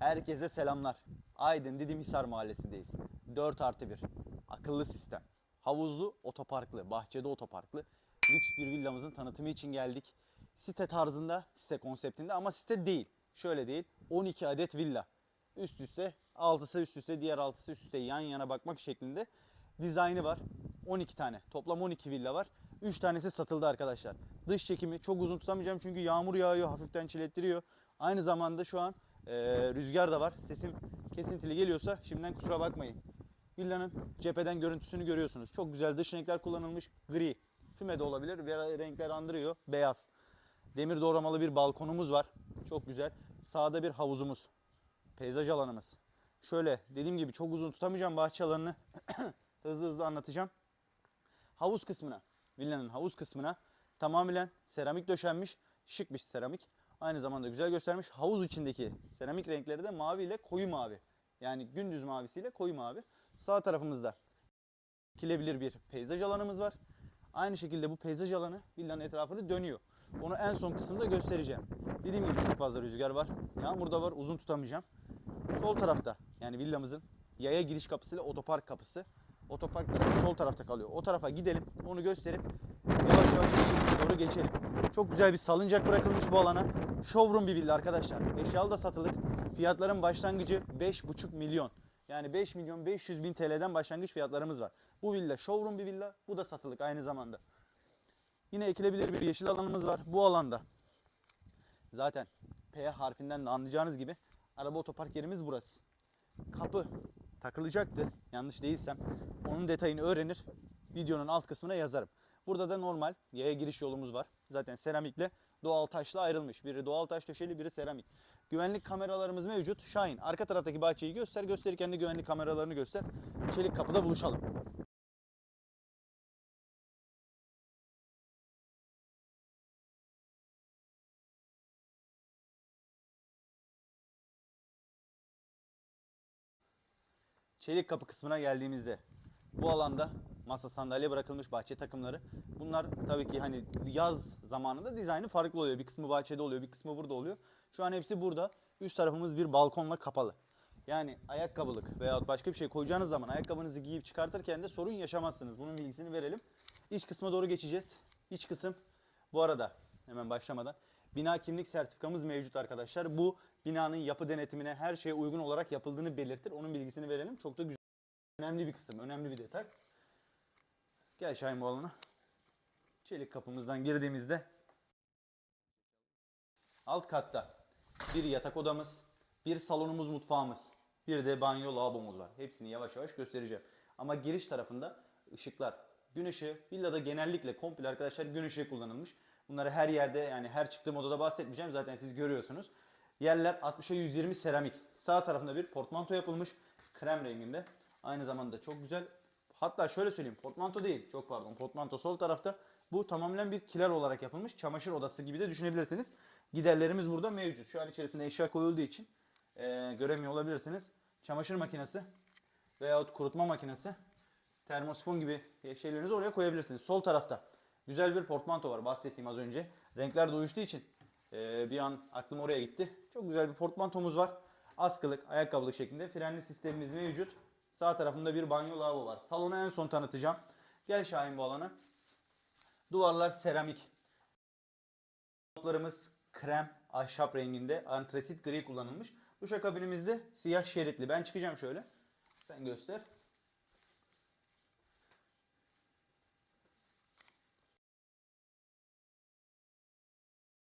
Herkese selamlar. Aydın Didimhisar Mahallesi'ndeyiz. 4 artı 1. Akıllı sistem. Havuzlu, otoparklı, bahçede otoparklı. Lüks bir villamızın tanıtımı için geldik. Site tarzında, site konseptinde ama site değil. Şöyle değil. 12 adet villa. Üst üste, 6'sı üst üste, diğer 6'sı üst üste yan yana bakmak şeklinde dizaynı var. 12 tane. Toplam 12 villa var. 3 tanesi satıldı arkadaşlar. Dış çekimi çok uzun tutamayacağım çünkü yağmur yağıyor, hafiften çilettiriyor. Aynı zamanda şu an e, rüzgar da var. Sesim kesintili geliyorsa şimdiden kusura bakmayın. Villanın cepheden görüntüsünü görüyorsunuz. Çok güzel dış renkler kullanılmış. Gri, füme de olabilir ve renkler andırıyor. Beyaz. Demir doğramalı bir balkonumuz var. Çok güzel. Sağda bir havuzumuz. Peyzaj alanımız. Şöyle dediğim gibi çok uzun tutamayacağım bahçe alanını. hızlı hızlı anlatacağım. Havuz kısmına, villanın havuz kısmına tamamen seramik döşenmiş. Şık bir seramik. Aynı zamanda güzel göstermiş. Havuz içindeki seramik renkleri de mavi ile koyu mavi. Yani gündüz mavisiyle koyu mavi. Sağ tarafımızda kilebilir bir peyzaj alanımız var. Aynı şekilde bu peyzaj alanı villanın etrafını dönüyor. Onu en son kısımda göstereceğim. Dediğim gibi çok fazla rüzgar var. Yağmur da var. Uzun tutamayacağım. Sol tarafta yani villamızın yaya giriş kapısı ile otopark kapısı. Otopark sol tarafta kalıyor. O tarafa gidelim. Onu gösterip yavaş yavaş doğru geçelim. Çok güzel bir salıncak bırakılmış bu alana. Showroom bir villa arkadaşlar. Eşyalı da satılık. Fiyatların başlangıcı 5,5 milyon. Yani 5 milyon 500 bin TL'den başlangıç fiyatlarımız var. Bu villa showroom bir villa. Bu da satılık aynı zamanda. Yine ekilebilir bir yeşil alanımız var. Bu alanda zaten P harfinden de anlayacağınız gibi araba otopark yerimiz burası. Kapı takılacaktı yanlış değilsem. Onun detayını öğrenir. Videonun alt kısmına yazarım. Burada da normal yaya giriş yolumuz var. Zaten seramikle doğal taşla ayrılmış. Biri doğal taş döşeli, biri seramik. Güvenlik kameralarımız mevcut. Şahin arka taraftaki bahçeyi göster. Gösterirken de güvenlik kameralarını göster. Çelik kapıda buluşalım. Çelik kapı kısmına geldiğimizde bu alanda masa sandalye bırakılmış bahçe takımları. Bunlar tabii ki hani yaz zamanında dizaynı farklı oluyor. Bir kısmı bahçede oluyor, bir kısmı burada oluyor. Şu an hepsi burada. Üst tarafımız bir balkonla kapalı. Yani ayakkabılık veya başka bir şey koyacağınız zaman ayakkabınızı giyip çıkartırken de sorun yaşamazsınız. Bunun bilgisini verelim. İç kısma doğru geçeceğiz. İç kısım bu arada hemen başlamadan bina kimlik sertifikamız mevcut arkadaşlar. Bu binanın yapı denetimine her şeye uygun olarak yapıldığını belirtir. Onun bilgisini verelim. Çok da güzel. Önemli bir kısım, önemli bir detay. Gel Şahin bu alana. Çelik kapımızdan girdiğimizde alt katta bir yatak odamız, bir salonumuz, mutfağımız, bir de banyo, lavabomuz var. Hepsini yavaş yavaş göstereceğim. Ama giriş tarafında ışıklar, gün ışığı, villada genellikle komple arkadaşlar gün ışığı kullanılmış. Bunları her yerde yani her çıktığım odada bahsetmeyeceğim. Zaten siz görüyorsunuz. Yerler 60'a 120 seramik. Sağ tarafında bir portmanto yapılmış. Krem renginde. Aynı zamanda çok güzel. Hatta şöyle söyleyeyim. Portmanto değil. Çok pardon. Portmanto sol tarafta. Bu tamamen bir kiler olarak yapılmış. Çamaşır odası gibi de düşünebilirsiniz. Giderlerimiz burada mevcut. Şu an içerisinde eşya koyulduğu için eee, göremiyor olabilirsiniz. Çamaşır makinesi veyahut kurutma makinesi, termosifon gibi şeylerinizi oraya koyabilirsiniz. Sol tarafta güzel bir portmanto var bahsettiğim az önce. Renkler de uyuştuğu için eee, bir an aklım oraya gitti. Çok güzel bir portmantomuz var. Askılık, ayakkabılık şeklinde frenli sistemimiz mevcut. Sağ tarafında bir banyo lavabo var. Salonu en son tanıtacağım. Gel Şahin bu alana. Duvarlar seramik. Dolaplarımız krem, ahşap renginde antresit gri kullanılmış. Duşakabinimizde siyah şeritli. Ben çıkacağım şöyle. Sen göster.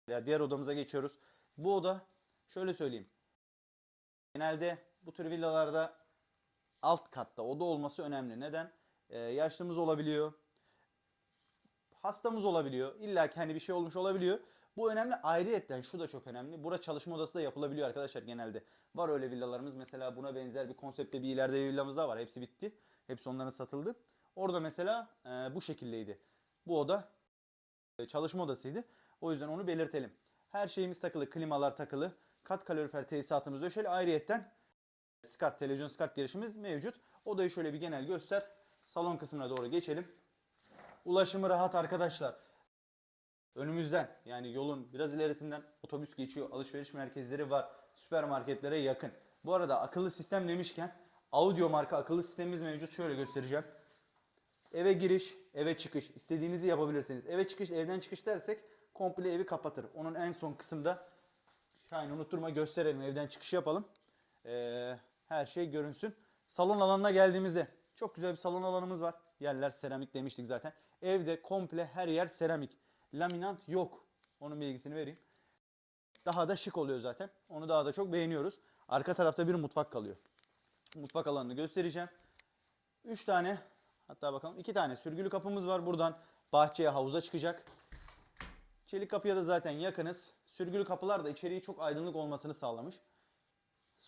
Ya diğer odamıza geçiyoruz. Bu oda şöyle söyleyeyim. Genelde bu tür villalarda alt katta oda olması önemli. Neden? Ee, yaşlımız olabiliyor. Hastamız olabiliyor. İlla ki hani bir şey olmuş olabiliyor. Bu önemli. Ayrıyetten şu da çok önemli. Bura çalışma odası da yapılabiliyor arkadaşlar genelde. Var öyle villalarımız. Mesela buna benzer bir konseptte bir ileride bir villamız daha var. Hepsi bitti. Hepsi onların satıldı. Orada mesela e, bu şekildeydi. Bu oda e, çalışma odasıydı. O yüzden onu belirtelim. Her şeyimiz takılı. Klimalar takılı. Kat kalorifer tesisatımız döşeli. Ayrıyetten SCART, televizyon SCART girişimiz mevcut. Odayı şöyle bir genel göster. Salon kısmına doğru geçelim. Ulaşımı rahat arkadaşlar. Önümüzden yani yolun biraz ilerisinden otobüs geçiyor. Alışveriş merkezleri var. süpermarketlere yakın. Bu arada akıllı sistem demişken audio marka akıllı sistemimiz mevcut. Şöyle göstereceğim. Eve giriş, eve çıkış. istediğinizi yapabilirsiniz. Eve çıkış, evden çıkış dersek komple evi kapatır. Onun en son kısımda Şahin unutturma gösterelim. Evden çıkış yapalım. Ee, her şey görünsün. Salon alanına geldiğimizde çok güzel bir salon alanımız var. Yerler seramik demiştik zaten. Evde komple her yer seramik. Laminant yok. Onun bilgisini vereyim. Daha da şık oluyor zaten. Onu daha da çok beğeniyoruz. Arka tarafta bir mutfak kalıyor. Mutfak alanını göstereceğim. 3 tane hatta bakalım 2 tane sürgülü kapımız var. Buradan bahçeye havuza çıkacak. Çelik kapıya da zaten yakınız. Sürgülü kapılar da içeriği çok aydınlık olmasını sağlamış.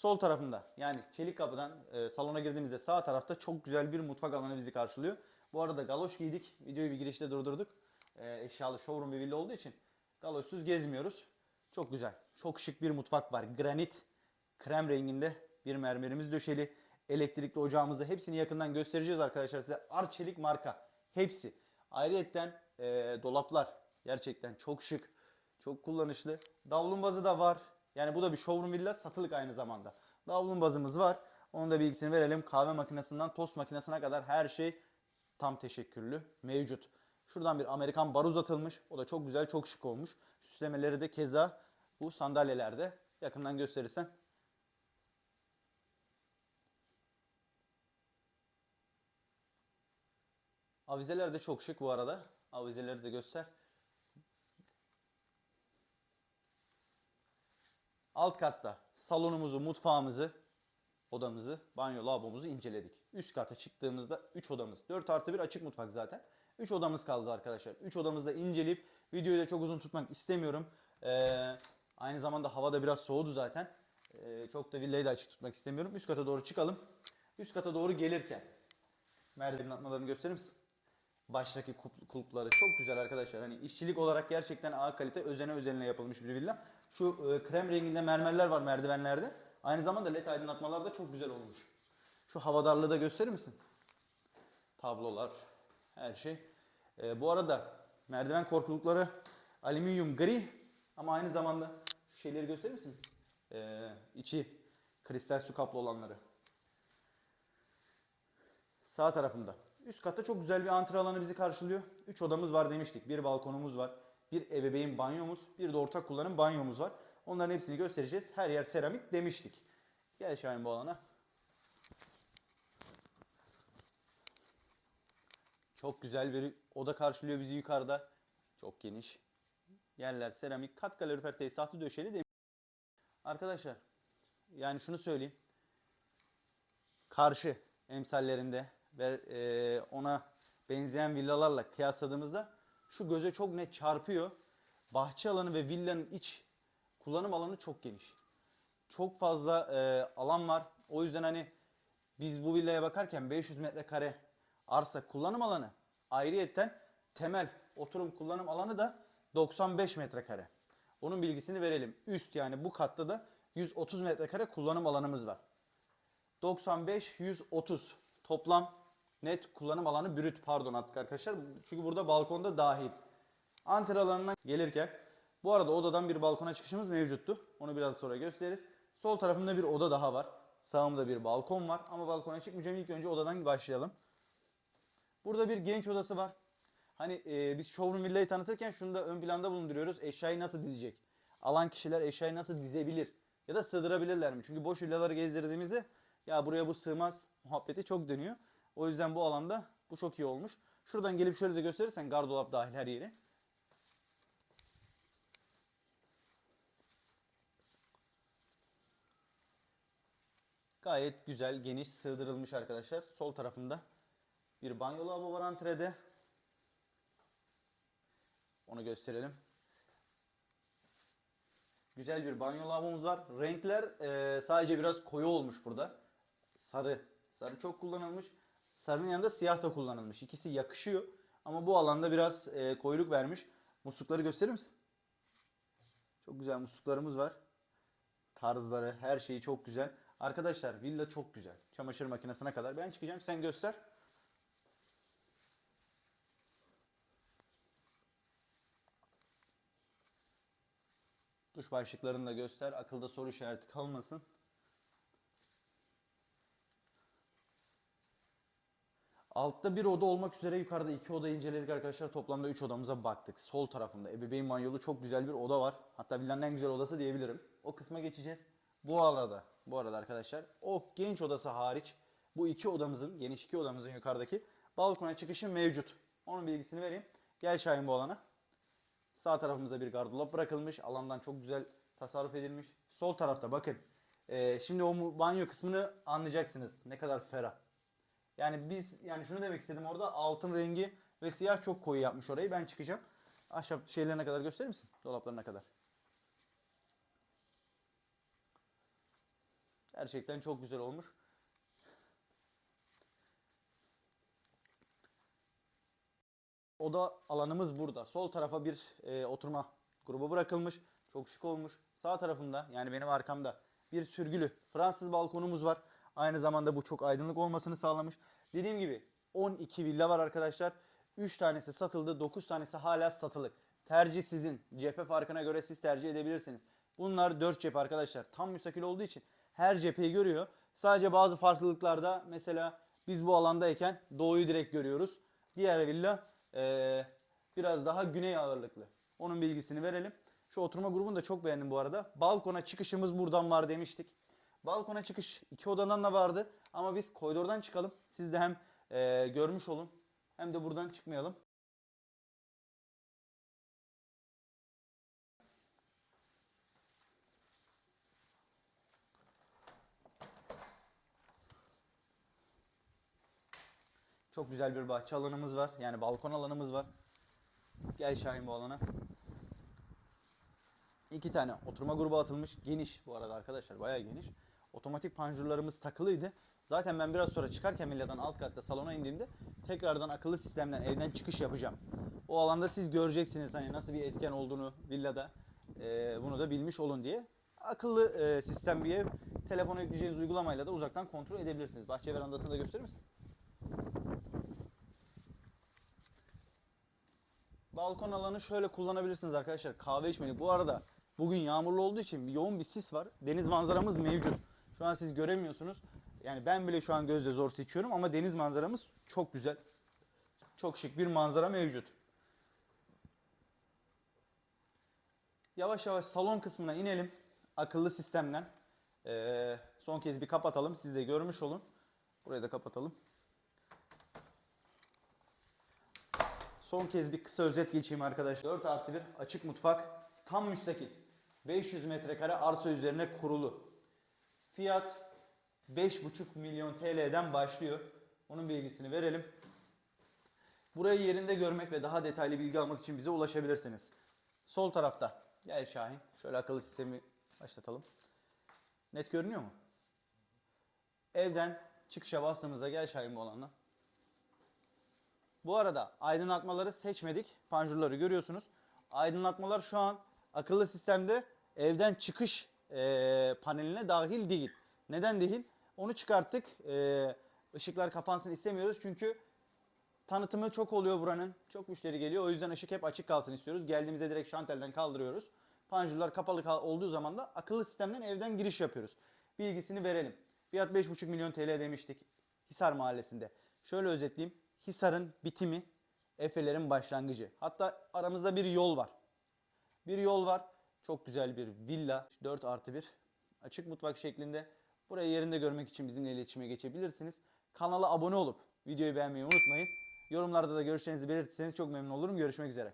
Sol tarafında yani çelik kapıdan e, salona girdiğimizde sağ tarafta çok güzel bir mutfak alanı bizi karşılıyor. Bu arada galoş giydik. Videoyu bir girişte durdurduk. E, eşyalı showroom bir villa olduğu için galoşsuz gezmiyoruz. Çok güzel. Çok şık bir mutfak var. Granit krem renginde bir mermerimiz döşeli. Elektrikli ocağımızı hepsini yakından göstereceğiz arkadaşlar size. Arçelik marka. Hepsi. Ayrıyetten e, dolaplar gerçekten çok şık. Çok kullanışlı. Davlumbazı da var. Yani bu da bir showroom villa satılık aynı zamanda. Davlumbazımız var. Onun da bilgisini verelim. Kahve makinesinden tost makinesine kadar her şey tam teşekkürlü mevcut. Şuradan bir Amerikan bar uzatılmış. O da çok güzel, çok şık olmuş. Süslemeleri de keza bu sandalyelerde. Yakından gösterirsen. Avizeler de çok şık bu arada. Avizeleri de göster. Alt katta salonumuzu, mutfağımızı, odamızı, banyo, lavabomuzu inceledik. Üst kata çıktığımızda 3 odamız. 4 artı 1 açık mutfak zaten. 3 odamız kaldı arkadaşlar. 3 odamızda inceleyip videoyu da çok uzun tutmak istemiyorum. Ee, aynı zamanda hava da biraz soğudu zaten. Ee, çok da villayı da açık tutmak istemiyorum. Üst kata doğru çıkalım. Üst kata doğru gelirken merdivenin atmalarını gösterir misin? Baştaki kulpları çok güzel arkadaşlar. Hani işçilik olarak gerçekten A kalite özene özenine yapılmış bir villa. Şu e, krem renginde mermerler var merdivenlerde. Aynı zamanda led aydınlatmalar da çok güzel olmuş. Şu havadarlığı da gösterir misin? Tablolar, her şey. E, bu arada merdiven korkulukları alüminyum gri ama aynı zamanda şu şeyleri gösterir misin? E, içi kristal su kaplı olanları. Sağ tarafında. Üst katta çok güzel bir antre alanı bizi karşılıyor. 3 odamız var demiştik. Bir balkonumuz var. Bir ebeveyn banyomuz. Bir de ortak kullanım banyomuz var. Onların hepsini göstereceğiz. Her yer seramik demiştik. Gel Şahin bu alana. Çok güzel bir oda karşılıyor bizi yukarıda. Çok geniş. Yerler seramik. Kat kalorifer tesisatı döşeli demiş. Arkadaşlar yani şunu söyleyeyim. Karşı emsallerinde ve e, ona benzeyen villalarla kıyasladığımızda şu göze çok net çarpıyor. Bahçe alanı ve villanın iç kullanım alanı çok geniş. Çok fazla e, alan var. O yüzden hani biz bu villaya bakarken 500 metrekare arsa kullanım alanı ayrıyetten temel oturum kullanım alanı da 95 metrekare. Onun bilgisini verelim. Üst yani bu katta da 130 metrekare kullanım alanımız var. 95 130 toplam net kullanım alanı brüt pardon artık arkadaşlar. Çünkü burada balkonda dahil. Antre alanından gelirken bu arada odadan bir balkona çıkışımız mevcuttu. Onu biraz sonra gösteririz. Sol tarafımda bir oda daha var. Sağımda bir balkon var ama balkona çıkmayacağım. İlk önce odadan başlayalım. Burada bir genç odası var. Hani e, biz showroom villayı tanıtırken şunu da ön planda bulunduruyoruz. Eşyayı nasıl dizecek? Alan kişiler eşyayı nasıl dizebilir? Ya da sığdırabilirler mi? Çünkü boş villaları gezdirdiğimizde ya buraya bu sığmaz muhabbeti çok dönüyor. O yüzden bu alanda bu çok iyi olmuş. Şuradan gelip şöyle de gösterirsen gardırop dahil her yeri. Gayet güzel, geniş, sığdırılmış arkadaşlar. Sol tarafında bir banyo lavabo var antrede. Onu gösterelim. Güzel bir banyo lavabomuz var. Renkler e, sadece biraz koyu olmuş burada. Sarı. Sarı çok kullanılmış. Sarının yanında siyah da kullanılmış. İkisi yakışıyor. Ama bu alanda biraz e, koyuluk vermiş. Muslukları gösterir misin? Çok güzel musluklarımız var. Tarzları, her şeyi çok güzel. Arkadaşlar villa çok güzel. Çamaşır makinesine kadar. Ben çıkacağım sen göster. Duş başlıklarını da göster. Akılda soru işareti kalmasın. Altta bir oda olmak üzere yukarıda iki oda inceledik arkadaşlar. Toplamda 3 odamıza baktık. Sol tarafında ebeveyn banyolu çok güzel bir oda var. Hatta villanın en güzel odası diyebilirim. O kısma geçeceğiz. Bu arada, bu arada arkadaşlar o genç odası hariç bu iki odamızın, geniş iki odamızın yukarıdaki balkona çıkışı mevcut. Onun bilgisini vereyim. Gel Şahin bu alana. Sağ tarafımıza bir gardırop bırakılmış. Alandan çok güzel tasarruf edilmiş. Sol tarafta bakın. Ee, şimdi o banyo kısmını anlayacaksınız. Ne kadar ferah. Yani biz yani şunu demek istedim orada altın rengi ve siyah çok koyu yapmış orayı. Ben çıkacağım. Ahşap şeylerine kadar gösterir misin? Dolaplarına kadar. Gerçekten çok güzel olmuş. Oda alanımız burada. Sol tarafa bir e, oturma grubu bırakılmış. Çok şık olmuş. Sağ tarafımda yani benim arkamda bir sürgülü Fransız balkonumuz var. Aynı zamanda bu çok aydınlık olmasını sağlamış. Dediğim gibi 12 villa var arkadaşlar. 3 tanesi satıldı, 9 tanesi hala satılık. Tercih sizin. Cephe farkına göre siz tercih edebilirsiniz. Bunlar 4 cephe arkadaşlar. Tam müstakil olduğu için her cepheyi görüyor. Sadece bazı farklılıklarda mesela biz bu alandayken doğuyu direkt görüyoruz. Diğer villa eee, biraz daha güney ağırlıklı. Onun bilgisini verelim. Şu oturma grubunu da çok beğendim bu arada. Balkona çıkışımız buradan var demiştik. Balkona çıkış iki odadan da vardı ama biz koridordan çıkalım. Siz de hem eee, görmüş olun hem de buradan çıkmayalım. Çok güzel bir bahçe alanımız var. Yani balkon alanımız var. Gel Şahin bu alana. İki tane oturma grubu atılmış. Geniş bu arada arkadaşlar bayağı geniş. Otomatik panjurlarımız takılıydı. Zaten ben biraz sonra çıkarken villadan alt katta salona indiğimde tekrardan akıllı sistemden evden çıkış yapacağım. O alanda siz göreceksiniz hani nasıl bir etken olduğunu villada. Ee, bunu da bilmiş olun diye. Akıllı e, sistem bir ev. Telefona yükleyeceğiniz uygulamayla da uzaktan kontrol edebilirsiniz. Bahçe verandasını da gösterir misin? Balkon alanı şöyle kullanabilirsiniz arkadaşlar. Kahve içmelik. Bu arada bugün yağmurlu olduğu için yoğun bir sis var. Deniz manzaramız mevcut. Şu an siz göremiyorsunuz. Yani ben bile şu an gözle zor seçiyorum ama deniz manzaramız çok güzel. Çok şık bir manzara mevcut. Yavaş yavaş salon kısmına inelim. Akıllı sistemden. Ee, son kez bir kapatalım. Siz de görmüş olun. Burayı da kapatalım. Son kez bir kısa özet geçeyim arkadaşlar. 4 artı 1 açık mutfak. Tam müstakil. 500 metrekare arsa üzerine kurulu. Fiyat 5,5 milyon TL'den başlıyor. Onun bilgisini verelim. Burayı yerinde görmek ve daha detaylı bilgi almak için bize ulaşabilirsiniz. Sol tarafta. Gel Şahin. Şöyle akıllı sistemi başlatalım. Net görünüyor mu? Evden çıkışa bastığımızda gel Şahin bu alandan. Bu arada aydınlatmaları seçmedik. Panjurları görüyorsunuz. Aydınlatmalar şu an akıllı sistemde evden çıkış e, paneline dahil değil. Neden değil? Onu çıkarttık. E, ışıklar kapansın istemiyoruz çünkü tanıtımı çok oluyor buranın. Çok müşteri geliyor. O yüzden ışık hep açık kalsın istiyoruz. Geldiğimizde direkt şantelden kaldırıyoruz. Panjurlar kapalı olduğu zaman da akıllı sistemden evden giriş yapıyoruz. Bilgisini verelim. Fiyat 5,5 milyon TL demiştik. Hisar Mahallesi'nde. Şöyle özetleyeyim. Hisar'ın bitimi, Efe'lerin başlangıcı. Hatta aramızda bir yol var. Bir yol var. Çok güzel bir villa. 4 artı 1. Açık mutfak şeklinde. Burayı yerinde görmek için bizimle iletişime geçebilirsiniz. Kanala abone olup videoyu beğenmeyi unutmayın. Yorumlarda da görüşlerinizi belirtirseniz çok memnun olurum. Görüşmek üzere.